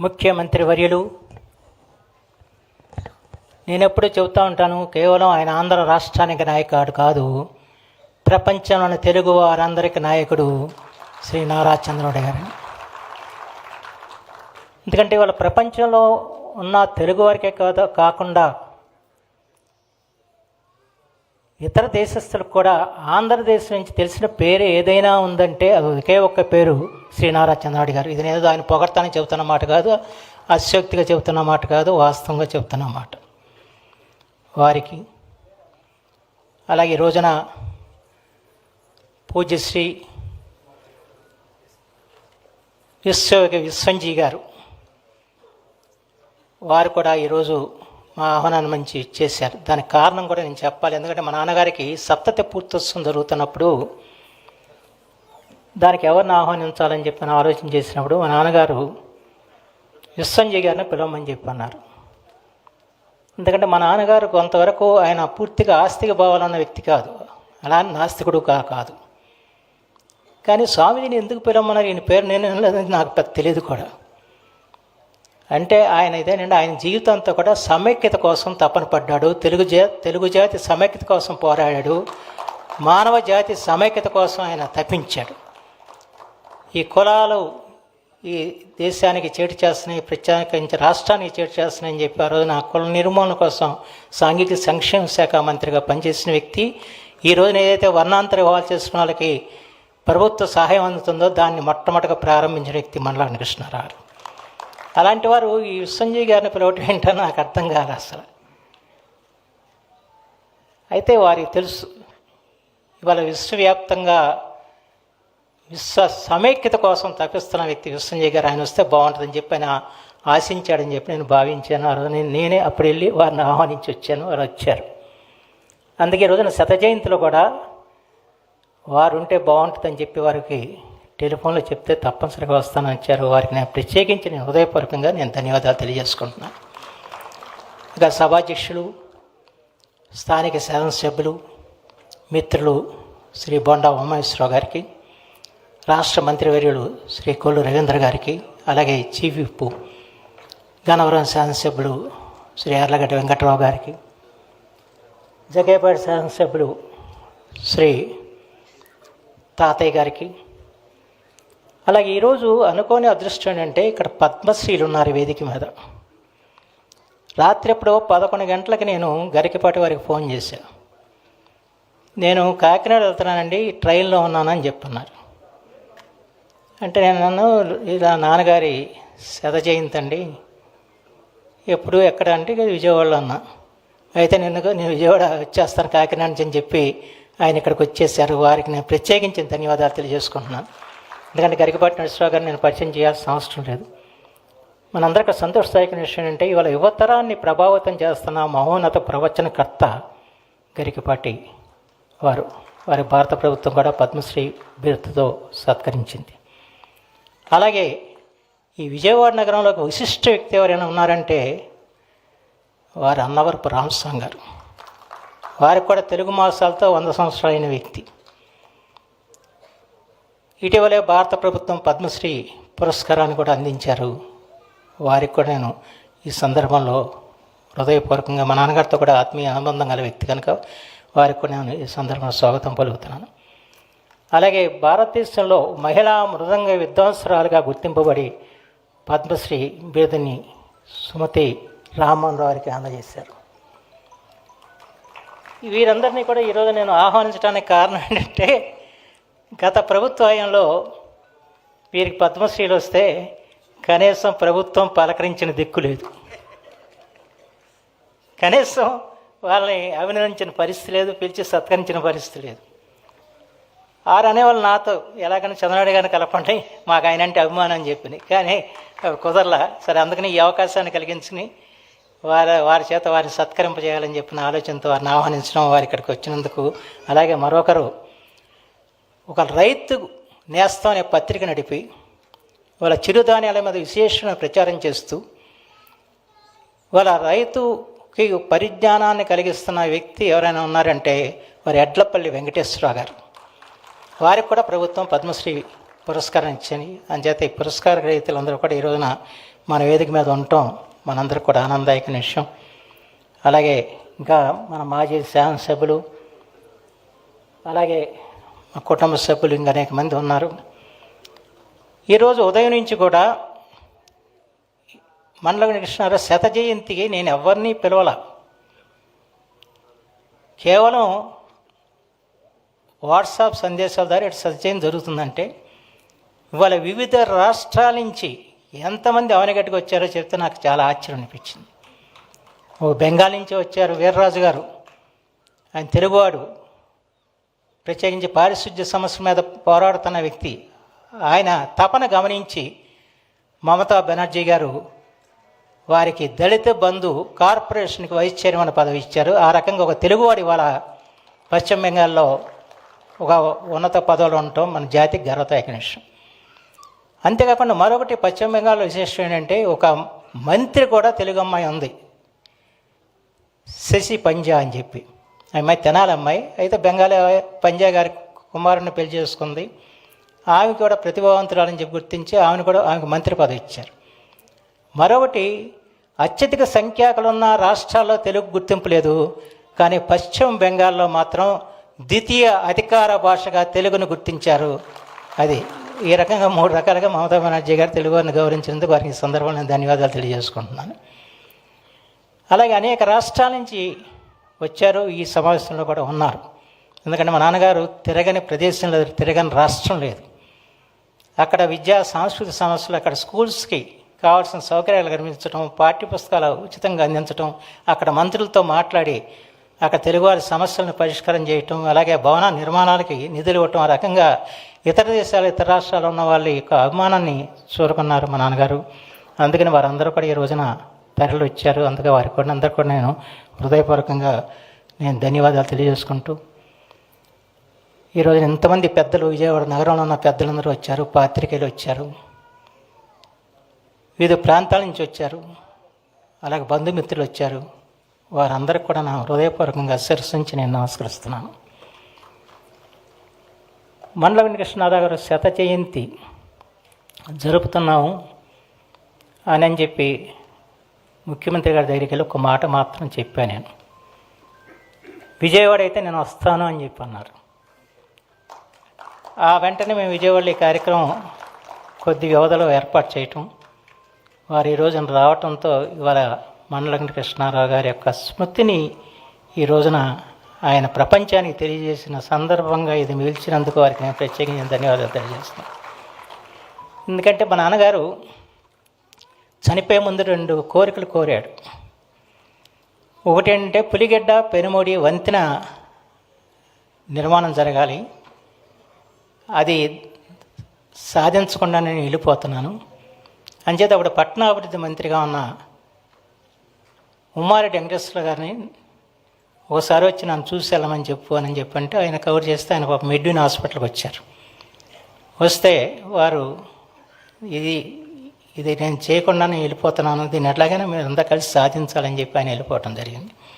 ముఖ్యమంత్రి వర్యులు. నేను ఎప్పుడూ చెబుతూ ఉంటాను కేవలం ఆయన ఆంధ్ర రాష్ట్రానికి నాయకుడు కాదు ప్రపంచంలోని తెలుగు వారందరికీ నాయకుడు శ్రీ నారా చంద్రుడు గారు. ఎందుకంటే వాళ్ళ ప్రపంచంలో ఉన్న తెలుగు వారికే కాదు కాకుండా ఇతర దేశస్తులకు కూడా ఆంధ్రదేశం నుంచి తెలిసిన పేరు ఏదైనా ఉందంటే అది ఒకే ఒక్క పేరు శ్రీనారా నారా గారు. ఇది నేను ఆయన పొగడతానని చెబుతున్న మాట కాదు అశక్తిగా చెబుతున్న మాట కాదు వాస్తవంగా చెబుతున్న మాట. వారికి అలాగే ఈ రోజున పూజ్యశ్రీ విశ్వ విశ్వంజీ గారు వారు కూడా ఈరోజు మా ఆహ్వానాన్ని మంచి చేశారు. దానికి కారణం కూడా నేను చెప్పాలి. ఎందుకంటే మా నాన్నగారికి సప్తతి పూర్తోత్సవం జరుగుతున్నప్పుడు దానికి ఎవరిని ఆహ్వానించాలని చెప్పి నేను ఆలోచన చేసినప్పుడు మా నాన్నగారు విశ్వంజీ గారిని పిలవమని చెప్పి అన్నారు ఎందుకంటే మా నాన్నగారు కొంతవరకు ఆయన పూర్తిగా ఆస్తిక భావాలన్న వ్యక్తి కాదు. అలా నాస్తికుడు కా కాదు. కానీ స్వామిజీని ఎందుకు పిలవమన్నారు? ఈయన పేరు నేను నాకు తెలియదు కూడా. అంటే ఆయన ఇదేనండి ఆయన జీవితం అంతా కూడా సమైక్యత కోసం తపన పడ్డాడు. తెలుగు జా తెలుగు జాతి సమైక్యత కోసం పోరాడాడు. మానవ జాతి సమైక్యత కోసం ఆయన తప్పించాడు ఈ కులాలు ఈ దేశానికి చేటు చేస్తున్నాయి ప్రత్యేకించి రాష్ట్రానికి చేటు చేస్తున్నాయని చెప్పి ఆ రోజున కుల నిర్మూలన కోసం సాంఘిక సంక్షేమ శాఖ మంత్రిగా పనిచేసిన వ్యక్తి. ఈ రోజున ఏదైతే వర్ణాంతర వివాహాలు చేసిన వాళ్ళకి ప్రభుత్వ సహాయం అందుతుందో దాన్ని మొట్టమొదటిగా ప్రారంభించిన వ్యక్తి మల్లాని కృష్ణారావు. అలాంటి వారు ఈ సంజయ్ గారిని పిలవటం ఏంటో నాకు అర్థం కాదు అసలు. అయితే వారికి తెలుసు ఇవాళ విశ్వవ్యాప్తంగా విశ్వ సమైక్యత కోసం తప్పిస్తున్న వ్యక్తి విశ్వంజయ్ గారు ఆయన వస్తే బాగుంటుందని చెప్పి ఆయన ఆశించాడని చెప్పి నేను భావించాను. ఆ రోజు నేను నేనే అప్పుడు వెళ్ళి వారిని ఆహ్వానించి వచ్చాను వారు వచ్చారు. అందుకే రోజున శత జయంతిలో కూడా వారు ఉంటే బాగుంటుందని చెప్పి వారికి టెలిఫోన్లో చెప్తే తప్పనిసరిగా వస్తానని వచ్చారు వారికి నేను ప్రత్యేకించి నేను హృదయపూర్వకంగా నేను ధన్యవాదాలు తెలియజేసుకుంటున్నాను ఇక సభాధ్యక్షులు స్థానిక శాసనసభ్యులు మిత్రులు శ్రీ బొండా ఉమేశ్వరరావు గారికి రాష్ట్ర మంత్రివర్యులు శ్రీ కొల్లు రవీంద్ర గారికి అలాగే చీఫ్ విప్ గన్నవరం శాసనసభ్యులు శ్రీ ఎర్లగడ్డ వెంకట్రావు గారికి జగేపేట శాసనసభ్యులు శ్రీ తాతయ్య గారికి అలాగే ఈరోజు అనుకోని అదృష్టం ఏంటంటే ఇక్కడ పద్మశ్రీలు ఉన్నారు వేదిక మీద. రాత్రి ఎప్పుడో పదకొండు గంటలకు నేను గరికపాటి వారికి ఫోన్ చేశాను నేను కాకినాడ వెళ్తున్నానండి ట్రైన్లో ఉన్నానని చెప్తున్నారు. అంటే నేను నన్ను ఇలా నాన్నగారి సెద చేయింతండి అండి ఎప్పుడు ఎక్కడ అంటే విజయవాడలో ఉన్నా. అయితే నిన్ను నేను విజయవాడ వచ్చేస్తాను కాకినాడ నుంచి అని చెప్పి ఆయన ఇక్కడికి వచ్చేసారు వారికి నేను ప్రత్యేకించిన ధన్యవాదాలు తెలియజేసుకుంటున్నాను. ఎందుకంటే గరికపాటి నరసరావు గారిని నేను పరిచయం చేయాల్సిన అవసరం లేదు. మనందరికీ సంతోషదాయకమైన విషయం ఏంటంటే ఇవాళ యువతరాన్ని ప్రభావితం చేస్తున్న మహోన్నత ప్రవచనకర్త గరికపాటి వారు. వారి భారత ప్రభుత్వం కూడా పద్మశ్రీ బిరుదుతో సత్కరించింది. అలాగే ఈ విజయవాడ నగరంలో ఒక విశిష్ట వ్యక్తి ఎవరైనా ఉన్నారంటే వారు అన్నవరపు రామస్వామి గారు. వారికి కూడా తెలుగు మాసాలతో వంద సంవత్సరాలైన వ్యక్తి. ఇటీవలే భారత ప్రభుత్వం పద్మశ్రీ పురస్కారాన్ని కూడా అందించారు. వారికి కూడా నేను ఈ సందర్భంలో హృదయపూర్వకంగా మా నాన్నగారితో కూడా ఆత్మీయ అనుబంధం గల వ్యక్తి కనుక వారికి కూడా నేను ఈ సందర్భంలో స్వాగతం పలుకుతున్నాను. అలాగే భారతదేశంలో మహిళా మృదంగ విద్వాంసరాలుగా గుర్తింపబడి పద్మశ్రీ బిరుదుని సుమతి రామ్మోహన్ రావుకి అందజేశారు. వీరందరినీ కూడా ఈరోజు నేను ఆహ్వానించడానికి కారణం ఏంటంటే గత ప్రభుత్వ హయాంలో వీరికి పద్మశ్రీలు వస్తే కనీసం ప్రభుత్వం పలకరించిన దిక్కు లేదు. కనీసం వాళ్ళని అభినందించిన పరిస్థితి లేదు పిలిచి సత్కరించిన పరిస్థితి లేదు. ఆరు అనేవాళ్ళు నాతో ఎలాగైనా చంద్రనాయుడు గారిని కలపండి మాకు ఆయన అంటే అభిమానం అని చెప్పింది కానీ అవి కుదరలా. సరే అందుకని ఈ అవకాశాన్ని కలిగించుకుని వారి వారి చేత వారిని సత్కరింపజేయాలని చెప్పిన ఆలోచనతో వారిని ఆహ్వానించడం వారి ఇక్కడికి వచ్చినందుకు. అలాగే మరొకరు ఒక రైతు నేస్తం అనే పత్రిక నడిపి వాళ్ళ చిరుధాన్యాల మీద విశేషమైన ప్రచారం చేస్తూ వాళ్ళ రైతుకి పరిజ్ఞానాన్ని కలిగిస్తున్న వ్యక్తి ఎవరైనా ఉన్నారంటే వారి ఎడ్లపల్లి వెంకటేశ్వరరావు గారు. వారికి కూడా ప్రభుత్వం పద్మశ్రీ పురస్కారం ఇచ్చింది. అంచేత ఈ పురస్కార రైతులందరూ కూడా ఈ రోజున మన వేదిక మీద ఉండటం మనందరికి కూడా ఆనందదాయక విషయం. అలాగే ఇంకా మన మాజీ శాసనసభ్యులు అలాగే మా కుటుంబ సభ్యులు ఇంకా అనేక మంది ఉన్నారు. ఈరోజు ఉదయం నుంచి కూడా మండల కృష్ణారావు శత జయంతికి నేను ఎవరిని పిలవల. కేవలం వాట్సాప్ సందేశాల ద్వారా ఇటు శత జరుగుతుందంటే ఇవాళ వివిధ రాష్ట్రాల నుంచి ఎంతమంది అవనగట్టుకు వచ్చారో చెప్తే నాకు చాలా ఆశ్చర్యం అనిపించింది. ఓ బెంగాల్ నుంచి వచ్చారు వీర్రాజు గారు. ఆయన తెలుగువాడు. ప్రత్యేకించి పారిశుద్ధ్య సమస్య మీద పోరాడుతున్న వ్యక్తి ఆయన తపన గమనించి మమతా బెనర్జీ గారు వారికి దళిత బంధు కార్పొరేషన్కి వైస్ చైర్మన్ పదవి ఇచ్చారు. ఆ రకంగా ఒక తెలుగువాడి వాళ్ళ పశ్చిమ బెంగాల్లో ఒక ఉన్నత పదవులు ఉండటం మన జాతికి గర్వత విషయం. అంతేకాకుండా మరొకటి పశ్చిమ బెంగాల్లో విశేషం ఏంటంటే ఒక మంత్రి కూడా తెలుగు అమ్మాయి ఉంది. శశి పంజా అని చెప్పి. అమ్మాయి తెనాలి అమ్మాయి. అయితే బెంగాలీ పంజా గారి కుమారుని పెళ్ళి చేసుకుంది. ఆమె కూడా ప్రతిభావంతురాలని చెప్పి గుర్తించి ఆమెను కూడా ఆమెకు మంత్రి పదవి ఇచ్చారు. మరొకటి అత్యధిక సంఖ్యాకులు ఉన్న రాష్ట్రాల్లో తెలుగు గుర్తింపు లేదు. కానీ పశ్చిమ బెంగాల్లో మాత్రం ద్వితీయ అధికార భాషగా తెలుగును గుర్తించారు. అది ఈ రకంగా మూడు రకాలుగా మమతా బెనర్జీ గారు తెలుగు వారిని గౌరవించినందుకు వారికి ఈ సందర్భంలో నేను ధన్యవాదాలు తెలియజేసుకుంటున్నాను. అలాగే అనేక రాష్ట్రాల నుంచి వచ్చారు ఈ సమావేశంలో కూడా ఉన్నారు. ఎందుకంటే మా నాన్నగారు తిరగని ప్రదేశం లేదు తిరగని రాష్ట్రం లేదు. అక్కడ విద్యా సాంస్కృతిక సమస్యలు అక్కడ స్కూల్స్కి కావాల్సిన సౌకర్యాలు కల్పించడం పాఠ్య పుస్తకాలు ఉచితంగా అందించడం అక్కడ మంత్రులతో మాట్లాడి అక్కడ తెలుగువారి సమస్యలను పరిష్కారం చేయటం అలాగే భవన నిర్మాణాలకి నిధులు ఇవ్వటం ఆ రకంగా ఇతర దేశాలు ఇతర రాష్ట్రాలు ఉన్న వాళ్ళ యొక్క అభిమానాన్ని చూరుకున్నారు మా నాన్నగారు. అందుకని వారందరూ కూడా ఈ రోజున తరలి వచ్చారు అందుకే వారికి కూడా అందరూ కూడా నేను హృదయపూర్వకంగా నేను ధన్యవాదాలు తెలియజేసుకుంటూ ఈరోజు ఎంతమంది పెద్దలు విజయవాడ నగరంలో ఉన్న పెద్దలందరూ వచ్చారు పాత్రికేయులు వచ్చారు వివిధ ప్రాంతాల నుంచి వచ్చారు అలాగే బంధుమిత్రులు వచ్చారు. వారందరికి కూడా నా హృదయపూర్వకంగా శిరసించి నేను నమస్కరిస్తున్నాను. మండల వెంకటకృష్ణరావు గారు శత జయంతి జరుపుతున్నాము అని అని చెప్పి ముఖ్యమంత్రి గారి దగ్గరికి వెళ్ళి ఒక మాట మాత్రం చెప్పాను నేను. విజయవాడ అయితే నేను వస్తాను అని చెప్పి అన్నారు. ఆ వెంటనే మేము విజయవాడలో ఈ కార్యక్రమం కొద్ది వ్యవధిలో ఏర్పాటు చేయటం వారు ఈ రోజున రావటంతో ఇవాళ మండలం కృష్ణారావు గారి యొక్క స్మృతిని ఈ రోజున ఆయన ప్రపంచానికి తెలియజేసిన సందర్భంగా ఇది మిగిల్చినందుకు వారికి నేను ప్రత్యేకంగా ధన్యవాదాలు తెలియజేస్తున్నాను. ఎందుకంటే మా నాన్నగారు చనిపోయే ముందు రెండు కోరికలు కోరాడు. ఒకటేంటే ఏంటంటే పులిగడ్డ పెనుమూడి వంతెన నిర్మాణం జరగాలి. అది సాధించకుండా నేను వెళ్ళిపోతున్నాను. అంచేత అప్పుడు పట్టణాభివృద్ధి మంత్రిగా ఉన్న ఉమ్మారెడ్డి వెంకటేశ్వర గారిని ఒకసారి వచ్చి నన్ను చూసి వెళ్ళమని చెప్పు అని చెప్పంటే ఆయన కవర్ చేస్తే ఆయన పాప మెడ్యూన్ హాస్పిటల్కి వచ్చారు. వస్తే వారు ఇది ఇది నేను చేయకుండా నేను వెళ్ళిపోతున్నాను. దీన్ని ఎట్లాగైనా మీరు అంతా కలిసి సాధించాలని చెప్పి ఆయన వెళ్ళిపోవటం జరిగింది.